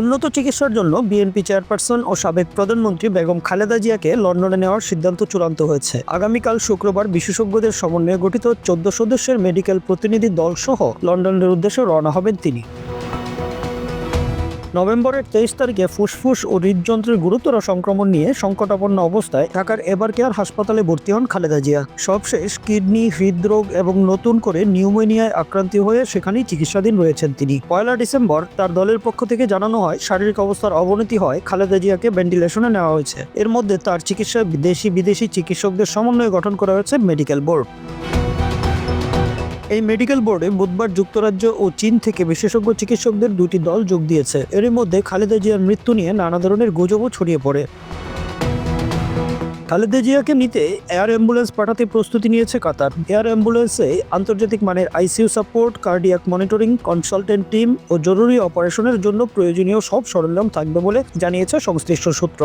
উন্নত চিকিৎসার জন্য বিএনপি চেয়ারপারসন ও সাবেক প্রধানমন্ত্রী বেগম খালেদা জিয়াকে লন্ডনে নেওয়ার সিদ্ধান্ত চূড়ান্ত হয়েছে। আগামীকাল শুক্রবার বিশেষজ্ঞদের সমন্বয়ে গঠিত চোদ্দ সদস্যের মেডিকেল প্রতিনিধি দলসহ লন্ডনের উদ্দেশ্যে রওনা হবেন তিনি। নভেম্বরের তেইশ তারিখে ফুসফুস ও হৃদযন্ত্রের গুরুতর সংক্রমণ নিয়ে সংকটাপন্ন অবস্থায় ঢাকার এবার কেয়ার হাসপাতালে ভর্তি হন খালেদা জিয়া। সবশেষ কিডনি, হৃদরোগ এবং নতুন করে নিউমোনিয়ায় আক্রান্ত হয়ে সেখানেই চিকিৎসাধীন রয়েছেন তিনি। পয়লা ডিসেম্বর তার দলের পক্ষ থেকে জানানো হয়, শারীরিক অবস্থার অবনতি হয় খালেদা জিয়াকে ভেন্টিলেশনে নেওয়া হয়েছে। এর মধ্যে তার চিকিৎসায় দেশি বিদেশি চিকিৎসকদের সমন্বয়ে গঠন করা হয়েছে মেডিকেল বোর্ড। এই মেডিকেল বোর্ডে বুধবার যুক্তরাজ্য ও চীন থেকে বিশেষজ্ঞ চিকিৎসকদের দুটি দল যোগ দিয়েছে। এর মধ্যে খালেদা জিয়ার মৃত্যু নিয়ে নানা ধরনের গুজবও ছড়িয়ে পড়ে। খালেদা জিয়াকে নিতে এয়ার অ্যাম্বুলেন্স পাঠাতে প্রস্তুতি নিয়েছে কাতার। এয়ার অ্যাম্বুলেন্সে আন্তর্জাতিক মানের ICU support, cardiac monitoring, consultant team ও জরুরি অপারেশনের জন্য প্রয়োজনীয় সব সরঞ্জাম থাকবে বলে জানিয়েছে সংশ্লিষ্ট সূত্র।